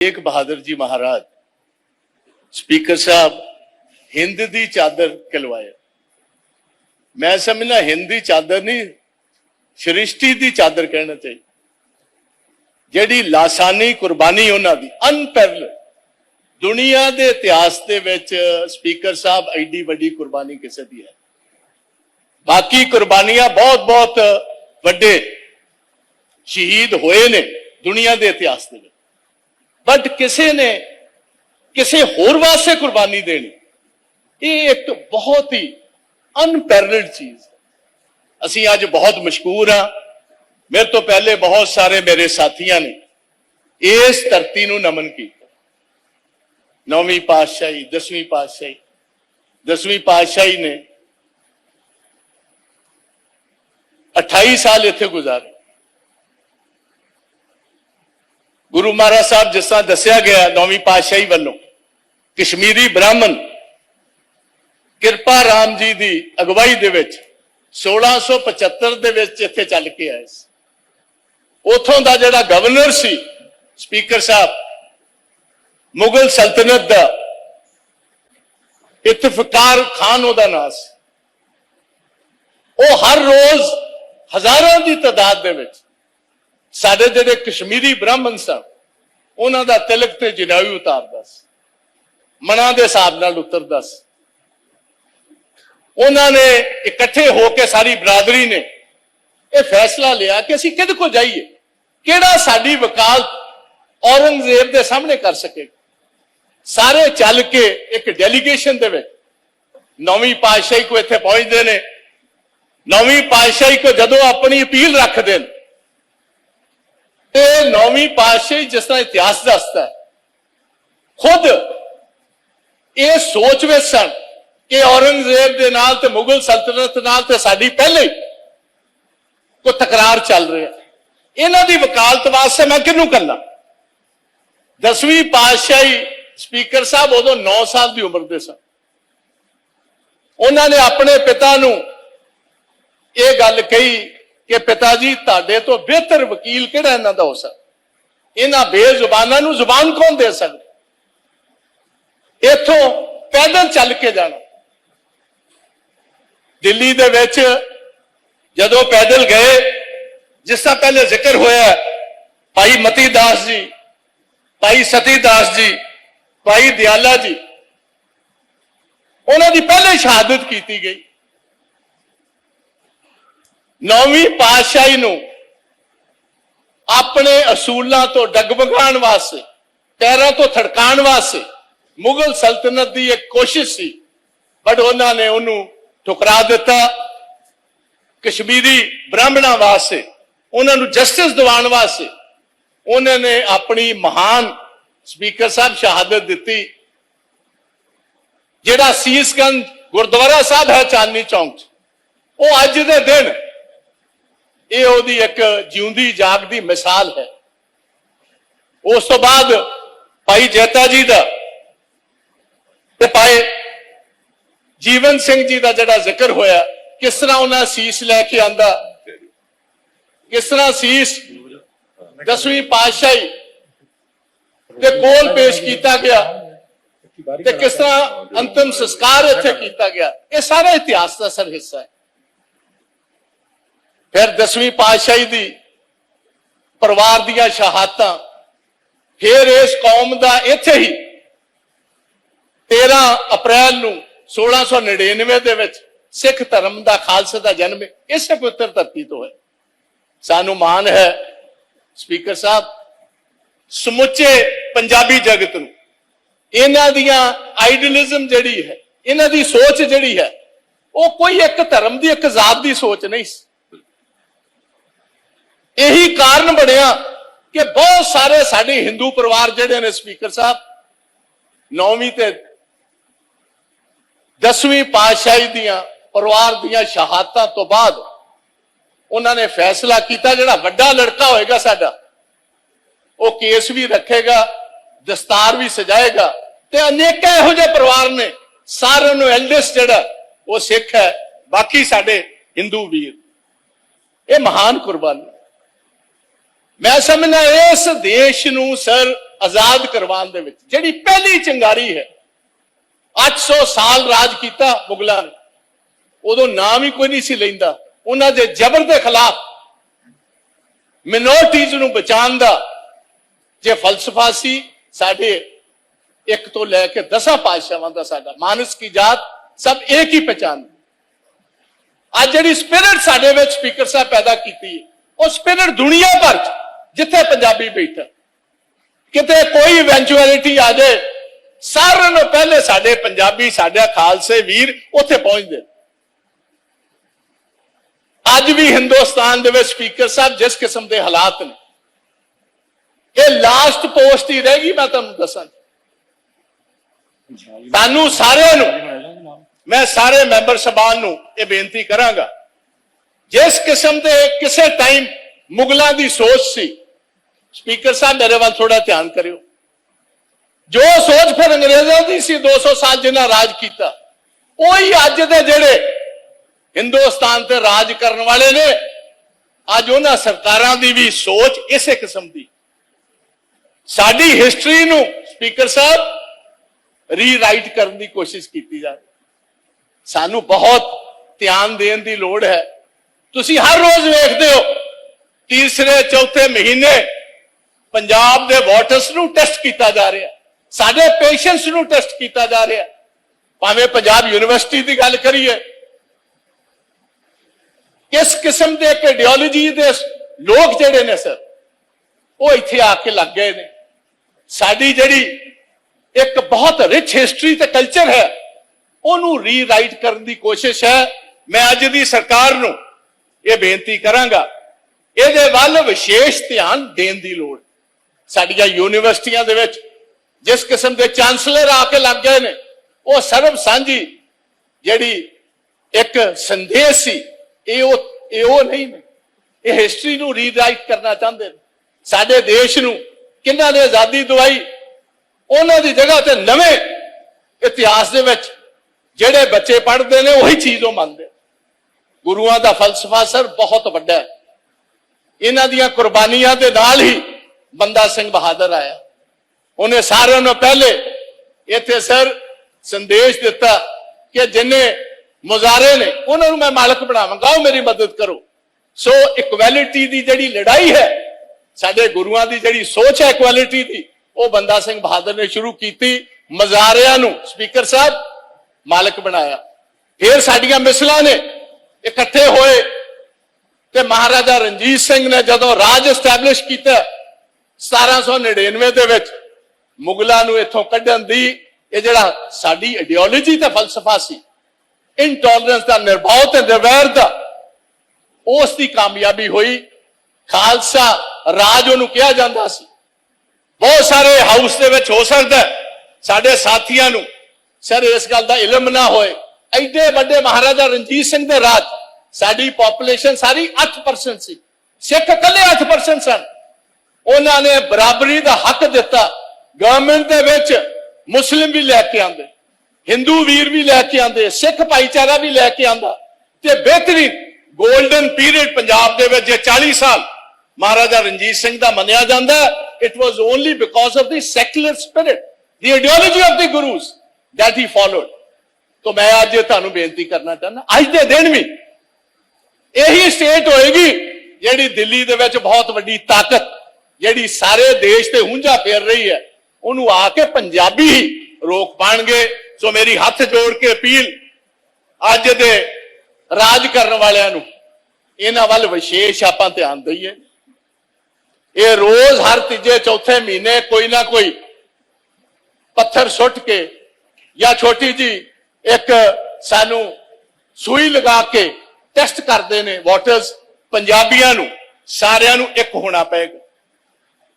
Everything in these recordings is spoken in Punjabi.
ਤੇਗ ਬਹਾਦਰ ਜੀ ਮਹਾਰਾਜ, ਸਪੀਕਰ ਸਾਹਿਬ, ਹਿੰਦ ਦੀ ਚਾਦਰ ਕਲਵਾਇਆ ਮੈਂ ਸਮਝਣਾ ਹਿੰਦ ਦੀ ਚਾਦਰ ਨਹੀਂ, ਸ੍ਰਿਸ਼ਟੀ ਦੀ ਚਾਦਰ ਕਹਿਣਾ ਚਾਹੀਦਾ। ਜਿਹੜੀ ਲਾਸਾਨੀ ਕੁਰਬਾਨੀ ਉਹਨਾਂ ਦੀ ਅਨਪੈਰਲ ਦੁਨੀਆ ਦੇ ਇਤਿਹਾਸ ਦੇ ਵਿੱਚ ਸਪੀਕਰ ਸਾਹਿਬ ਐਡੀ ਵੱਡੀ ਕੁਰਬਾਨੀ ਕਿਸੇ ਦੀ ਹੈ। ਬਾਕੀ ਕੁਰਬਾਨੀਆਂ ਬਹੁਤ ਬਹੁਤ ਵੱਡੇ ਸ਼ਹੀਦ ਹੋਏ ਨੇ ਦੁਨੀਆ ਦੇ ਇਤਿਹਾਸ ਦੇ ਵਿੱਚ। ਬਟ ਕਿਸੇ ਨੇ ਕਿਸੇ ਹੋਰ ਵਾਸਤੇ ਕੁਰਬਾਨੀ ਦੇਣੀ ਇਹ ਇੱਕ ਬਹੁਤ ਹੀ ਅਨਪੈਰਲਡ ਚੀਜ਼ ਹੈ ਅਸੀਂ ਅੱਜ ਬਹੁਤ ਮਸ਼ਕੂਰ ਹਾਂ ਮੇਰੇ ਤੋਂ ਪਹਿਲੇ ਬਹੁਤ ਸਾਰੇ ਮੇਰੇ ਸਾਥੀਆਂ ਨੇ ਇਸ ਧਰਤੀ ਨੂੰ ਨਮਨ ਕੀਤਾ ਨੌਵੀਂ ਪਾਤਸ਼ਾਹੀ ਦਸਵੀਂ ਪਾਤਸ਼ਾਹੀ ਦਸਵੀਂ ਪਾਤਸ਼ਾਹੀ ਨੇ 28 ਸਾਲ ਇੱਥੇ ਗੁਜ਼ਾਰੇ ਗੁਰੂ ਮਹਾਰਾਜ ਸਾਹਿਬ ਜਿਸ ਤਰ੍ਹਾਂ ਦੱਸਿਆ ਗਿਆ ਨੌਵੀਂ ਪਾਤਸ਼ਾਹੀ ਵੱਲੋਂ, ਕਸ਼ਮੀਰੀ ਬ੍ਰਾਹਮਣ ਕਿਰਪਾ ਰਾਮ ਜੀ ਦੀ ਅਗਵਾਈ ਦੇ ਵਿੱਚ 1675 ਦੇ ਵਿੱਚ ਇੱਥੇ ਚੱਲ ਕੇ ਆਏ ਸੀ। ਉਥੋਂ ਦਾ ਜਿਹੜਾ ਗਵਰਨਰ ਸੀ ਸਪੀਕਰ ਸਾਹਿਬ, ਮੁਗਲ ਸਲਤਨਤ ਦਾ ਇਤਫਕਾਰ ਖਾਨ ਉਹਦਾ ਨਾਮ ਸੀ। ਉਹ ਹਰ ਰੋਜ਼ ਹਜ਼ਾਰਾਂ ਦੀ ਤਾਦਾਦ ਦੇ ਵਿੱਚ ਸਾਡੇ ਜਿਹੜੇ ਕਸ਼ਮੀਰੀ ਬ੍ਰਾਹਮਣ ਸਨ, ਉਹਨਾਂ ਦਾ ਤਿਲਕ ਤੇ ਜਨਾਵੀ ਉਤਾਰਦਾ ਸੀ। ਮਨਾਂ ਦੇ ਹਿਸਾਬ ਨਾਲ ਉਤਰਦਾ ਸੀ। ਉਹਨਾਂ ਨੇ ਇਕੱਠੇ ਹੋ ਕੇ ਸਾਰੀ ਬਰਾਦਰੀ ਨੇ ਇਹ ਫੈਸਲਾ ਲਿਆ ਕਿ ਅਸੀਂ ਕਿਹਦੇ ਕੋਲ ਜਾਈਏ? ਕਿਹੜਾ ਸਾਡੀ ਵਕਾਲਤ ਔਰੰਗਜ਼ੇਬ ਦੇ ਸਾਹਮਣੇ ਕਰ ਸਕੇ ਸਾਰੇ ਚੱਲ ਕੇ ਇੱਕ ਡੈਲੀਗੇਸ਼ਨ ਦੇ ਵਿੱਚ ਨੌਵੀਂ ਪਾਤਸ਼ਾਹੀ ਕੋ ਇੱਥੇ ਪਹੁੰਚਦੇ ਨੇ। ਨੌਵੀਂ ਪਾਤਸ਼ਾਹੀ ਕੋ ਜਦੋਂ ਆਪਣੀ ਅਪੀਲ ਰੱਖਦੇ ਨੇ ਤੇ ਨੌਵੀਂ ਪਾਤਸ਼ਾਹੀ ਜਿਸ ਤਰ੍ਹਾਂ ਇਤਿਹਾਸ ਦੱਸਦਾ ਹੈ, ਖੁਦ ਇਹ ਸੋਚ ਵਿੱਚ ਸਨ ਕਿ ਔਰੰਗਜ਼ੇਬ ਦੇ ਨਾਲ ਤੇ ਮੁਗਲ ਸਲਤਨਤ ਨਾਲ ਤੇ ਸਾਡੀ ਪਹਿਲੇ ਹੀ ਕੋ ਤਕਰਾਰ ਚੱਲ ਰਿਹਾ ਇਹਨਾਂ ਦੀ ਵਕਾਲਤ ਵਾਸਤੇ ਮੈਂ ਕਿਹਨੂੰ ਕਰਨਾ ਦਸਵੀਂ ਪਾਤਸ਼ਾਹੀ ਸਪੀਕਰ ਸਾਹਿਬ ਉਦੋਂ 9 ਸਾਲ ਦੀ ਉਮਰ ਦੇ ਸਨ। ਉਹਨਾਂ ਨੇ ਆਪਣੇ ਪਿਤਾ ਨੂੰ ਇਹ ਗੱਲ ਕਹੀ ਕਿ ਪਿਤਾ ਜੀ, ਤੁਹਾਡੇ ਤੋਂ ਬਿਹਤਰ ਵਕੀਲ ਕਿਹੜਾ ਇਹਨਾਂ ਦਾ ਹੋ ਸਕਦਾ? ਇਹਨਾਂ ਬੇਜ਼ੁਬਾਨਾਂ ਨੂੰ ਜ਼ੁਬਾਨ ਕੌਣ ਦੇ ਸਕਦਾ? ਇੱਥੋਂ ਪੈਦਲ ਚੱਲ ਕੇ ਜਾਣਾ। ਦਿੱਲੀ ਦੇ ਵਿੱਚ ਜਦੋਂ ਪੈਦਲ ਗਏ, ਜਿਸ ਦਾ ਪਹਿਲੇ ਜ਼ਿਕਰ ਹੋਇਆ, ਭਾਈ ਮਤੀ ਦਾਸ ਜੀ, ਭਾਈ ਸਤੀ ਦਾਸ ਜੀ, ਭਾਈ ਦਿਆਲਾ ਜੀ, ਉਹਨਾਂ ਦੀ ਪਹਿਲੇ ਸ਼ਹਾਦਤ ਕੀਤੀ ਗਈ। ਨੌਵੀਂ ਪਾਤਸ਼ਾਹੀ ਨੂੰ ਆਪਣੇ ਅਸੂਲਾਂ ਤੋਂ ਡਗਮਗਾਉਣ ਵਾਸਤੇ, ਪੈਰਾਂ ਤੋਂ ਥੜਕਾਉਣ ਵਾਸਤੇ ਮੁਗਲ ਸਲਤਨਤ ਦੀ ਇੱਕ ਕੋਸ਼ਿਸ਼ ਸੀ ਬਟ ਉਹਨਾਂ ਨੇ ਉਹਨੂੰ ਠੁਕਰਾ ਦਿੱਤਾ। ਕਸ਼ਮੀਰੀ ਬ੍ਰਾਹਮਣਾਂ ਵਾਸਤੇ, ਉਹਨਾਂ ਨੂੰ ਜਸਟਿਸ ਦਿਵਾਉਣ ਵਾਸਤੇ ਉਹਨਾਂ ਨੇ ਆਪਣੀ ਮਹਾਨ ਸਪੀਕਰ ਸਾਹਿਬ ਸ਼ਹਾਦਤ ਦਿੱਤੀ, ਜਿਹੜਾ ਸੀਸਗੰਜ ਗੁਰਦੁਆਰਾ ਸਾਹਿਬ ਹੈ ਚਾਂਦਨੀ ਚੌਂਕ 'ਚ। ਉਹ ਅੱਜ ਦੇ ਦਿਨ ਇਹ ਉਹਦੀ ਇੱਕ ਜਿਉਂਦੀ ਜਾਗਦੀ ਮਿਸਾਲ ਹੈ। ਉਸ ਤੋਂ ਬਾਅਦ ਭਾਈ ਜੈਤਾ ਜੀ ਦਾ ਤੇ ਭਾਈ ਜੀਵਨ ਸਿੰਘ ਜੀ ਦਾ ਜਿਹੜਾ ਜ਼ਿਕਰ ਹੋਇਆ, ਕਿਸ ਤਰ੍ਹਾਂ ਉਹਨਾਂ ਸੀਸ ਲੈ ਕੇ ਆਂਦਾ? ਕਿਸ ਤਰ੍ਹਾਂ ਸੀਸ ਦਸਵੀਂ ਪਾਤਸ਼ਾਹੀ ਦੇ ਕੋਲ ਪੇਸ਼ ਕੀਤਾ ਗਿਆ ਤੇ ਕਿਸ ਤਰ੍ਹਾਂ ਅੰਤਮ ਸੰਸਕਾਰ ਇੱਥੇ ਕੀਤਾ ਗਿਆ? ਇਹ ਸਾਰਾ ਇਤਿਹਾਸ ਦਾ ਸਰ ਹਿੱਸਾ ਹੈ। ਫਿਰ ਦਸਵੀਂ ਪਾਤਸ਼ਾਹੀ ਦੀ ਪਰਿਵਾਰ ਦੀਆਂ ਸ਼ਹਾਦਤਾਂ, ਫਿਰ ਇਸ ਕੌਮ ਦਾ ਇੱਥੇ ਹੀ 13 ਅਪ੍ਰੈਲ ਨੂੰ 1699 ਦੇ ਵਿੱਚ ਸਿੱਖ ਧਰਮ ਦਾ ਖਾਲਸਾ ਦਾ ਜਨਮ ਇਸੇ ਪਵਿੱਤਰ ਧਰਤੀ ਤੋਂ ਹੈ ਸਾਨੂੰ ਮਾਣ ਹੈ ਸਪੀਕਰ ਸਾਹਿਬ, ਸਮੁੱਚੇ ਪੰਜਾਬੀ ਜਗਤ ਨੂੰ, ਇਹਨਾਂ ਦੀਆਂ ਆਈਡਲਿਜ਼ਮ ਜਿਹੜੀ ਹੈ, ਇਹਨਾਂ ਦੀ ਸੋਚ ਜਿਹੜੀ ਹੈ, ਉਹ ਕੋਈ ਇੱਕ ਧਰਮ ਦੀ, ਇੱਕ ਜ਼ਾਤ ਦੀ ਸੋਚ ਨਹੀਂ ਸੀ। ਇਹੀ ਕਾਰਨ ਬਣਿਆ ਕਿ ਬਹੁਤ ਸਾਰੇ ਸਾਡੇ ਹਿੰਦੂ ਪਰਿਵਾਰ ਜਿਹੜੇ ਨੇ ਸਪੀਕਰ ਸਾਹਿਬ, ਨੌਵੀਂ ਤੇ 10ਵੀਂ ਪਾਤਸ਼ਾਹੀ ਦੀਆਂ ਪਰਿਵਾਰ ਦੀਆਂ ਸ਼ਹਾਦਤਾਂ ਤੋਂ ਬਾਅਦ ਉਹਨਾਂ ਨੇ ਫੈਸਲਾ ਕੀਤਾ ਜਿਹੜਾ ਵੱਡਾ ਲੜਕਾ ਹੋਏਗਾ ਸਾਡਾ, ਉਹ ਕੇਸ ਵੀ ਰੱਖੇਗਾ, ਦਸਤਾਰ ਵੀ ਸਜਾਏਗਾ ਤੇ ਅਨੇਕਾਂ ਇਹੋ ਜਿਹੇ ਪਰਿਵਾਰ ਨੇ, ਸਾਰਿਆਂ ਨੂੰ ਐਲਡੈਸਟ ਜਿਹੜਾ, ਉਹ ਸਿੱਖ ਹੈ, ਬਾਕੀ ਸਾਡੇ ਹਿੰਦੂ ਵੀਰ। ਇਹ ਮਹਾਨ ਕੁਰਬਾਨੀ। ਮੈਂ ਸਮਝਦਾ ਇਸ ਦੇਸ਼ ਨੂੰ ਸਰ ਆਜ਼ਾਦ ਕਰਵਾਉਣ ਦੇ ਵਿੱਚ, ਜਿਹੜੀ ਪਹਿਲੀ ਚੰਗਾਰੀ ਹੈ 800 ਸਾਲ ਰਾਜ ਕੀਤਾ ਮੁਗਲਾਂ ਨੇ। ਉਦੋਂ ਨਾਮ ਹੀ ਕੋਈ ਨਹੀਂ ਸੀ ਲੈਂਦਾ। ਉਹਨਾਂ ਦੇ ਜ਼ਬਰ ਦੇ ਖਿਲਾਫ ਮਿਨੋਰਟੀਜ਼ ਨੂੰ ਬਚਾਉਣ ਦਾ ਜੇ ਫਲਸਫਾ ਸੀ, ਸਾਡੇ ਇੱਕ ਤੋਂ ਲੈ ਕੇ ਦਸਾਂ ਪਾਤਸ਼ਾਹਾਂ ਦਾ ਸਾਡਾ ਮਾਨਸ ਕੀ ਜਾਤ, ਸਭ ਇੱਕ ਹੀ ਪਛਾਣ। ਅੱਜ ਜਿਹੜੀ ਸਪਿਰਿਟ ਸਾਡੇ ਵਿੱਚ ਸਪੀਕਰ ਸਾਹਿਬ ਪੈਦਾ ਕੀਤੀ ਹੈ, ਉਹ ਸਪਿਰਿਟ ਦੁਨੀਆ ਭਰ ਚ ਜਿੱਥੇ ਪੰਜਾਬੀ ਬੈਠਾ ਕਿਤੇ ਕੋਈ ਇਵੈਂਚੁਅਲਿਟੀ ਆ ਜਾਏ, ਸਾਰਿਆਂ ਨੂੰ ਪਹਿਲੇ ਸਾਡੇ ਪੰਜਾਬੀ, ਸਾਡੇ ਖਾਲਸੇ ਵੀਰ ਉੱਥੇ ਪਹੁੰਚਦੇ ਅੱਜ ਵੀ ਹਿੰਦੁਸਤਾਨ ਦੇ ਵਿੱਚ ਸਪੀਕਰ ਸਾਹਿਬ ਜਿਸ ਕਿਸਮ ਦੇ ਹਾਲਾਤ ਨੇ, ਇਹ ਲਾਸਟ ਪੋਸਟ ਹੀ ਰਹਿ ਗਈ, ਮੈਂ ਤੁਹਾਨੂੰ ਦੱਸਾਂ। ਤੁਹਾਨੂੰ ਸਾਰਿਆਂ ਨੂੰ, ਮੈਂ ਸਾਰੇ ਮੈਂਬਰ ਸਭਾਨ ਨੂੰ ਇਹ ਬੇਨਤੀ ਕਰਾਂਗਾ, ਜਿਸ ਕਿਸਮ ਦੇ ਕਿਸੇ ਟਾਈਮ ਮੁਗਲਾਂ ਦੀ ਸੋਚ ਸੀ ਸਪੀਕਰ ਸਾਹਿਬ, ਮੇਰੇ ਵੱਲ ਥੋੜਾ ਧਿਆਨ ਕਰਿਓ। ਜੋ ਸੋਚ ਫਿਰ ਅੰਗਰੇਜ਼ਾਂ ਦੀ ਸੀ 200 ਸਾਲ ਜਿਨ੍ਹਾਂ ਰਾਜ ਕੀਤਾ, ਉਹੀ ਅੱਜ ਦੇ ਜਿਹੜੇ ਹਿੰਦੁਸਤਾਨ ਤੇ ਰਾਜ ਕਰਨ ਵਾਲੇ ਨੇ, ਅੱਜ ਉਹਨਾਂ ਸਰਕਾਰਾਂ ਦੀ ਵੀ ਸੋਚ ਇਸੇ ਕਿਸਮ ਦੀ। ਸਾਡੀ ਹਿਸਟਰੀ ਨੂੰ ਸਪੀਕਰ ਸਾਹਿਬ ਰੀਰਾਈਟ ਕਰਨ ਦੀ ਕੋਸ਼ਿਸ਼ ਕੀਤੀ ਜਾ ਰਹੀ। ਸਾਨੂੰ ਬਹੁਤ ਧਿਆਨ ਦੇਣ ਦੀ ਲੋੜ ਹੈ। ਤੁਸੀਂ ਹਰ ਰੋਜ਼ ਵੇਖਦੇ ਹੋ, ਤੀਸਰੇ, ਚੌਥੇ ਮਹੀਨੇ ਪੰਜਾਬ ਦੇ ਵੋਟਰਸ ਨੂੰ ਟੈਸਟ ਕੀਤਾ ਜਾ ਰਿਹਾ ਸਾਡੇ ਪੇਸ਼ੈਂਟਸ ਨੂੰ ਟੈਸਟ ਕੀਤਾ ਜਾ ਰਿਹਾ ਭਾਵੇਂ ਪੰਜਾਬ ਯੂਨੀਵਰਸਿਟੀ ਦੀ ਗੱਲ ਕਰੀਏ, ਕਿਸ ਕਿਸਮ ਦੇ ਇੱਕ ਆਈਡੀਓਲੋਜੀ ਦੇ ਲੋਕ ਜਿਹੜੇ ਨੇ ਸਰ ਉਹ ਇੱਥੇ ਆ ਕੇ ਲੱਗ ਗਏ ਨੇ। ਸਾਡੀ ਜਿਹੜੀ ਇੱਕ ਬਹੁਤ ਰਿਚ ਹਿਸਟਰੀ ਤੇ ਕਲਚਰ ਹੈ, ਉਹਨੂੰ ਰੀਰਾਈਟ ਕਰਨ ਦੀ ਕੋਸ਼ਿਸ਼ ਹੈ। ਮੈਂ ਅੱਜ ਦੀ ਸਰਕਾਰ ਨੂੰ ਇਹ ਬੇਨਤੀ ਕਰਾਂਗਾ, ਇਹਦੇ ਵੱਲ ਵਿਸ਼ੇਸ਼ ਧਿਆਨ ਦੇਣ ਦੀ ਲੋੜ ਸਾਡੀਆਂ ਯੂਨੀਵਰਸਿਟੀਆਂ ਦੇ ਵਿੱਚ ਜਿਸ ਕਿਸਮ ਦੇ ਚਾਂਸਲਰ ਆ ਕੇ ਲੱਗ ਗਏ ਨੇ, ਉਹ ਸਰਬ ਸਾਂਝੀ ਜਿਹੜੀ ਇੱਕ ਸੰਦੇਸ਼ ਸੀ, ਇਹ ਉਹ ਇਹ ਉਹ ਨਹੀਂ ਨੇ। ਇਹ ਹਿਸਟਰੀ ਨੂੰ ਰੀਰਾਈਟ ਕਰਨਾ ਚਾਹੁੰਦੇ ਨੇ। ਸਾਡੇ ਦੇਸ਼ ਨੂੰ ਕਿੰਨਾਂ ਨੇ ਆਜ਼ਾਦੀ ਦਵਾਈ? ਉਹਨਾਂ ਦੀ ਜਗ੍ਹਾ ਤੇ ਨਵੇਂ ਇਤਿਹਾਸ ਦੇ ਵਿੱਚ ਜਿਹੜੇ ਬੱਚੇ ਪੜ੍ਹਦੇ ਨੇ, ਉਹੀ ਚੀਜ਼ ਉਹ ਮੰਨਦੇ ਗੁਰੂਆਂ ਦਾ ਫਲਸਫਾ ਸਰ ਬਹੁਤ ਵੱਡਾ ਹੈ। ਇਹਨਾਂ ਦੀਆਂ ਕੁਰਬਾਨੀਆਂ ਦੇ ਨਾਲ ਹੀ ਬੰਦਾ ਸਿੰਘ ਬਹਾਦਰ ਆਇਆ। ਉਹਨੇ ਸਾਰਿਆਂ ਨੂੰ ਪਹਿਲੇ ਇੱਥੇ ਸਰ ਸੰਦੇਸ਼ ਦਿੱਤਾ ਕਿ ਜਿੰਨੇ ਮੁਜ਼ਾਰੇ ਨੇ, ਉਹਨਾਂ ਨੂੰ ਮੈਂ ਮਾਲਕ ਬਣਾਵਾਂਗਾ, ਉਹ ਮੇਰੀ ਮਦਦ ਕਰੋ। ਸੋ ਇਕੁਐਲਿਟੀ ਦੀ ਜਿਹੜੀ ਲੜਾਈ ਹੈ, ਸਾਡੇ ਗੁਰੂਆਂ ਦੀ ਜਿਹੜੀ ਸੋਚ ਹੈ ਇਕੁਐਲਿਟੀ ਦੀ, ਉਹ ਬੰਦਾ ਸਿੰਘ ਬਹਾਦਰ ਨੇ ਸ਼ੁਰੂ ਕੀਤੀ ਮਜ਼ਾਰਿਆਂ ਨੂੰ ਸਪੀਕਰ ਸਾਹਿਬ ਮਾਲਕ ਬਣਾਇਆ। ਫਿਰ ਸਾਡੀਆਂ ਮਿਸਲਾਂ ਨੇ ਇਕੱਠੇ ਹੋਏ ਤੇ ਮਹਾਰਾਜਾ ਰਣਜੀਤ ਸਿੰਘ ਨੇ ਜਦੋਂ ਰਾਜ ਐਸਟੈਬਲਿਸ਼ ਕੀਤਾ 1799 ਦੇ ਵਿੱਚ ਮੁਗਲਾਂ ਨੂੰ ਇੱਥੋਂ ਕੱਢਣ ਦੀ ਇਹ ਜਿਹੜਾ ਸਾਡੀ ਆਈਡੀਓਲੋਜੀ ਤੇ ਫਲਸਫਾ ਸੀ ਇਨਟੋਲਰੈਂਸ ਦਾ ਨਿਰਭਉ ਤੇ ਨਿਰਵੈਰ ਦਾ, ਉਸ ਦੀ ਕਾਮਯਾਬੀ ਹੋਈ। ਖਾਲਸਾ ਰਾਜ ਉਹਨੂੰ ਕਿਹਾ ਜਾਂਦਾ ਸੀ। ਬਹੁਤ ਸਾਰੇ ਹਾਊਸ ਦੇ ਵਿੱਚ ਹੋ ਸਕਦਾ ਸਾਡੇ ਸਾਥੀਆਂ ਨੂੰ ਸਰ ਇਸ ਗੱਲ ਦਾ ਇਲਮ ਨਾ ਹੋਏ। ਐਡੇ ਵੱਡੇ ਮਹਾਰਾਜਾ ਰਣਜੀਤ ਸਿੰਘ ਦੇ ਰਾਜ, ਸਾਡੀ ਪੋਪੂਲੇਸ਼ਨ ਸਾਰੀ 8% ਸੀ। ਸਿੱਖ ਇਕੱਲੇ 8% ਸਨ। ਉਹਨਾਂ ਨੇ ਬਰਾਬਰੀ ਦਾ ਹੱਕ ਦਿੱਤਾ। ਗਵਰਨਮੈਂਟ ਦੇ ਵਿੱਚ ਮੁਸਲਿਮ ਵੀ ਲੈ ਕੇ ਆਂਦੇ ਹਿੰਦੂ ਵੀਰ ਵੀ ਲੈ ਕੇ ਆਂਦੇ ਸਿੱਖ ਭਾਈਚਾਰਾ ਵੀ ਲੈ ਕੇ ਆਂਦਾ ਤੇ ਬਿਹਤਰੀਨ 골ਡਨ ਪੀਰੀਅਡ ਪੰਜਾਬ ਦੇ ਵਿੱਚ ਜੇ 40 ਸਾਲ ਮਹਾਰਾਜਾ ਰਣਜੀਤ ਸਿੰਘ ਦਾ ਮੰਨਿਆ ਜਾਂਦਾ it was only because of the secular spirit the ideology of the Gurus that he followed तो ਮੈਂ ਅੱਜ ਤੁਹਾਨੂੰ ਬੇਨਤੀ ਕਰਨਾ ਚਾਹੁੰਦਾ, ਅੱਜ ਦੇ ਦਿਨ ਵੀ ਇਹੀ ਸਟੇਟ ਹੋਏਗੀ ਜਿਹੜੀ ਦਿੱਲੀ ਦੇ ਵਿੱਚ ਬਹੁਤ ਵੱਡੀ ਤਾਕਤ ਜਿਹੜੀ ਸਾਰੇ ਦੇਸ਼ ਤੇ ਹੁੰਝਾ ਫੇਰ ਰਹੀ ਹੈ, ਉਹਨੂੰ ਆ ਕੇ ਪੰਜਾਬੀ ਹੀ ਰੋਕ ਪਾਣਗੇ। ਸੋ ਮੇਰੀ ਹੱਥ ਜੋੜ ਕੇ ਅਪੀਲ ਅੱਜ ਦੇ ਰਾਜ ਕਰਨ ਵਾਲਿਆਂ ਨੂੰ, ਇਹਨਾਂ ਵੱਲ ਵਿਸ਼ੇਸ਼ ਆਪਾਂ ਧਿਆਨ ਦਈਏ। ਇਹ ਰੋਜ਼ ਹਰ ਤੀਜੇ, ਚੌਥੇ ਮਹੀਨੇ ਕੋਈ ਨਾ ਕੋਈ ਪੱਥਰ ਸੁੱਟ ਕੇ ਜਾਂ ਛੋਟੀ ਜੀ ਇੱਕ ਸਾਨੂੰ ਸੂਈ ਲਗਾ ਕੇ ਟੈਸਟ ਕਰਦੇ ਨੇ ਵੋਟਰਸ, ਪੰਜਾਬੀਆਂ ਨੂੰ, ਸਾਰਿਆਂ ਨੂੰ ਇੱਕ ਹੋਣਾ ਪਏਗਾ।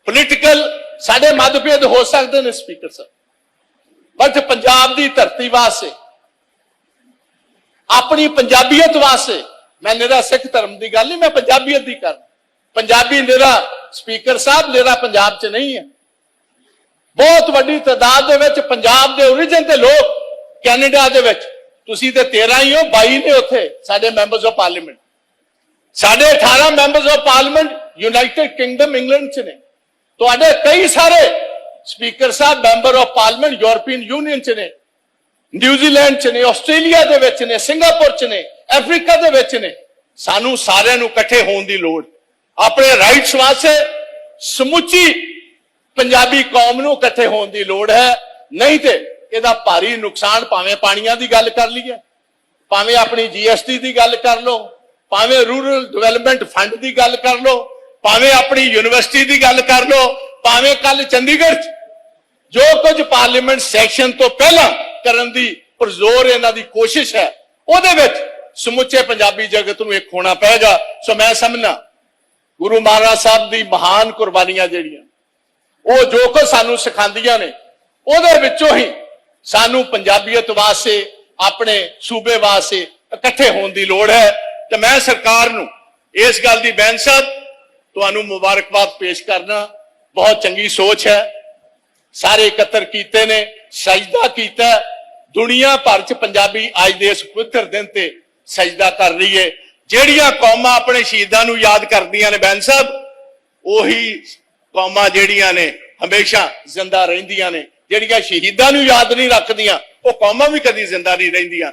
ਪੋਲੀਟੀਕਲ ਸਾਡੇ ਮਤਭੇਦ ਹੋ ਸਕਦੇ ਨੇ ਸਪੀਕਰ ਸਾਹਿਬ। ਬਟ ਪੰਜਾਬ ਦੀ ਧਰਤੀ ਵਾਸਤੇ, ਆਪਣੀ ਪੰਜਾਬੀਅਤ ਵਾਸਤੇ, ਮੈਂ ਨਿਹਰਾ ਸਿੱਖ ਧਰਮ ਦੀ ਗੱਲ ਨਹੀਂ, ਮੈਂ ਪੰਜਾਬੀਅਤ ਦੀ ਕਰ। ਪੰਜਾਬੀ ਨਿਹਰਾ ਸਪੀਕਰ ਸਾਹਿਬ, ਨਿਹਰਾ ਪੰਜਾਬ 'ਚ ਨਹੀਂ ਹੈ। ਬਹੁਤ ਵੱਡੀ ਤਾਦਾਦ ਦੇ ਵਿੱਚ ਪੰਜਾਬ ਦੇ origin ਦੇ ਲੋਕ ਕੈਨੇਡਾ ਦੇ ਵਿੱਚ। ਤੁਸੀਂ ਤੇ 13 ਹੀ ਹੋ 22 ਨੇ ਉੱਥੇ ਸਾਡੇ ਮੈਂਬਰਸ ਆਫ ਪਾਰਲੀਮੈਂਟ ਸਾਡੇ 18 members of parliament United Kingdom England 'ਚ ਨੇ। ਤੁਹਾਡੇ ਕਈ ਸਾਰੇ speaker Sahib, member of parliament, European Union ਚ ਨੇ, ਨਿਊਜ਼ੀਲੈਂਡ ਚ ਨੇ, ਆਸਟ੍ਰੇਲੀਆ ਦੇ ਵਿੱਚ ਨੇ, ਸਿੰਗਾਪੁਰ ਚ ਨੇ, ਅਫਰੀਕਾ ਦੇ ਵਿੱਚ ਨੇ। ਸਾਨੂੰ ਸਾਰਿਆਂ ਨੂੰ ਇਕੱਠੇ ਹੋਣ ਦੀ ਲੋੜ। ਆਪਣੇ ਰਾਈਟਸ ਵਾਸਤੇ ਸਮੁੱਚੀ ਪੰਜਾਬੀ ਕੌਮ ਨੂੰ ਇਕੱਠੇ ਹੋਣ ਦੀ ਲੋੜ ਹੈ। ਨਹੀਂ ਤੇ ਇਹਦਾ ਭਾਰੀ ਨੁਕਸਾਨ ਭਾਵੇਂ ਪਾਣੀਆਂ ਦੀ ਗੱਲ ਕਰ ਲਈਏ, ਭਾਵੇਂ ਆਪਣੀ ਜੀਐਸਟੀ ਦੀ ਗੱਲ ਕਰ ਲਓ, ਭਾਵੇਂ ਰੂਰਲ ਡਿਵੈਲਪਮੈਂਟ ਫੰਡ ਦੀ ਗੱਲ ਕਰ ਲਓ ਭਾਵੇਂ ਆਪਣੀ ਯੂਨੀਵਰਸਿਟੀ ਦੀ ਗੱਲ ਕਰ ਲਓ, ਭਾਵੇਂ ਕੱਲ ਚੰਡੀਗੜ੍ਹ 'ਚ, ਜੋ ਕੁਝ ਪਾਰਲੀਮੈਂਟ ਸੈਸ਼ਨ ਤੋਂ ਪਹਿਲਾਂ ਕਰਨ ਦੀ ਪੁਰਜ਼ੋਰ ਇਹਨਾਂ ਦੀ ਕੋਸ਼ਿਸ਼ ਹੈ, ਉਹਦੇ ਵਿੱਚ ਸਮੁੱਚੇ ਪੰਜਾਬੀ ਜਗਤ ਨੂੰ ਇੱਕ ਹੋਣਾ ਪਏਗਾ ਸੋ ਮੈਂ ਸਮਝਣਾ ਗੁਰੂ ਮਹਾਰਾਜ ਸਾਹਿਬ ਦੀ ਮਹਾਨ ਕੁਰਬਾਨੀਆਂ ਜਿਹੜੀਆਂ, ਉਹ ਜੋ ਕੁਝ ਸਾਨੂੰ ਸਿਖਾਉਂਦੀਆਂ ਨੇ, ਉਹਦੇ ਵਿੱਚੋਂ ਹੀ ਸਾਨੂੰ ਪੰਜਾਬੀਅਤ ਵਾਸਤੇ, ਆਪਣੇ ਸੂਬੇ ਵਾਸਤੇ ਇਕੱਠੇ ਹੋਣ ਦੀ ਲੋੜ ਹੈ। ਤੇ ਮੈਂ ਸਰਕਾਰ ਨੂੰ ਇਸ ਗੱਲ ਦੀ ਬੈਨ ਸਾਹਿਬ ਤੁਹਾਨੂੰ ਮੁਬਾਰਕਬਾਦ ਪੇਸ਼ ਕਰਨਾ ਬਹੁਤ ਚੰਗੀ ਸੋਚ ਹੈ। ਸਾਰੇ ਇਕੱਤਰ ਕੀਤੇ ਨੇ, ਸਜਦਾ ਕੀਤਾ ਹੈ। ਦੁਨੀਆ ਭਰ ਚ ਪੰਜਾਬੀ ਅੱਜ ਦੇ ਇਸ ਪਵਿੱਤਰ ਦਿਨ ਤੇ ਸਜਦਾ ਕਰ ਰਹੀ ਹੈ। ਜਿਹੜੀਆਂ ਕੌਮਾਂ ਆਪਣੇ ਸ਼ਹੀਦਾਂ ਨੂੰ ਯਾਦ ਕਰਦੀਆਂ ਨੇ ਬੈਨ ਸਾਹਿਬ, ਉਹੀ ਕੌਮਾਂ ਜਿਹੜੀਆਂ ਨੇ ਹਮੇਸ਼ਾ ਜ਼ਿੰਦਾ ਰਹਿੰਦੀਆਂ ਨੇ। ਜਿਹੜੀਆਂ ਸ਼ਹੀਦਾਂ ਨੂੰ ਯਾਦ ਨਹੀਂ ਰੱਖਦੀਆਂ, ਉਹ ਕੌਮਾਂ ਵੀ ਕਦੀ ਜ਼ਿੰਦਾ ਨਹੀਂ ਰਹਿੰਦੀਆਂ।